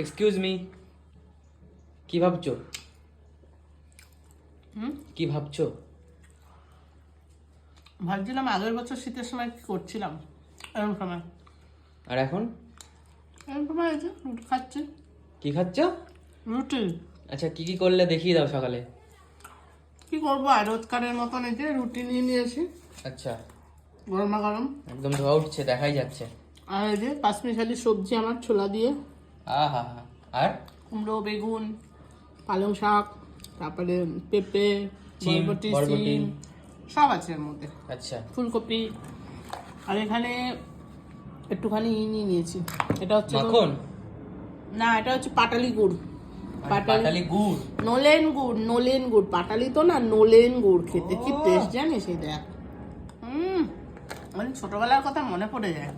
Excuse me কি ভাবছ? হুম? কি ভাবছ? ভাবছিলাম আগের বছর শীতের সময় কি করছিলাম? এরকম সময়। আর এখন? এরকম সময় যে রুটি খাচ্ছি। কি খাচ্ছ? রুটি। আচ্ছা কি কি করলে দেখিয়ে দাও সকালে? কি করব আর রোজকারের মতন এই যে রুটি নিয়ে নিয়েছি। আচ্ছা। গরমা গরম একদম ধোয়া উঠছে দেখাই যাচ্ছে। আর এই যে পাঁচমিশালি সবজি আমার ছোলা দিয়ে। আহা আর? কুমড়ো বেগুন পালং শাক তারপরে পেঁপে বরবটি। সিম সব আছে এর মধ্যে। আচ্ছা। ফুলকপি। আর এখানে একটুখানি ই নিয়ে নিয়েছি। এটা হচ্ছে মাখন? না এটা হচ্ছে পাটালি গুড়। পাটালি গুড়? নোলেন গুড় নোলেন গুড়। পাটালি তো না নোলেন গুড় খেতে। কি টেস্ট জানিস এই দেখ। হুম। মানে ছোটবেলার কথা মনে পড়ে যায়।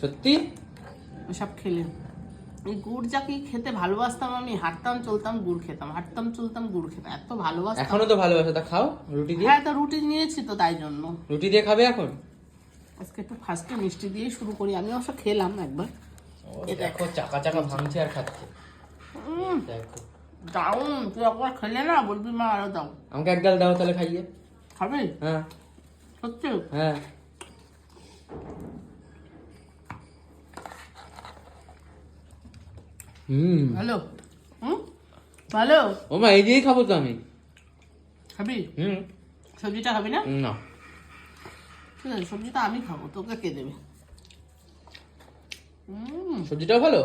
সত্যি? ওসব খেলে। এই গুড় যাকে খেতে ভালোবাসতাম আমি হাঁটতাম চলতাম গুড় খেতাম হাঁটতাম চলতাম গুড় খেতাম এত ভালোবাসতাম। এখনও তো ভালোবাসো তা খাও রুটি দিয়ে? হ্যাঁ তো রুটি নিয়েছি তো তাই জন্য। রুটি দিয়ে খাবে এখন? আজকে একটু ফার্স্টে মিষ্টি দিয়েই শুরু করি আমি অবশ্য খেলাম একবার। দেখো চাকা চাকা ভাঙছে আর খাচ্ছে। দারুণ তুই একবার খেলে না বলবি মা আরও দাও। আমাকে এক গাল দাও তাহলে খাইয়ে। খাবি? হ্যাঁ। সত্যি? হ্যাঁ। হুম। ভালো। হুম? ভালো। ও মা এই দিয়েই খাব তো আমি। খাবি? হুম। সবজিটা খাবি না? না। ঠিক আছে সবজিটা আমি খাব তোকে কে দেবে? হুম। সবজিটাও ভালো?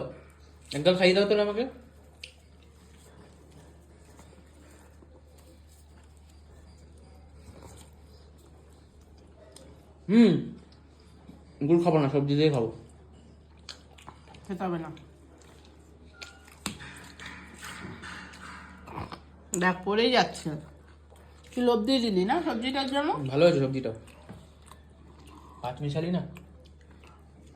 এক গাল খাইয়ে দাও তাহলে আমাকে। হুম। গুড় খাব না সবজি দিয়ে খাব। খেতে হবে না। দেখ, পড়েই যাচ্ছে। কি লোভ দিয়ে দিলি না সবজিটার জন্য? ভালো আছে সবজিটা পাঁচ মিশালি না?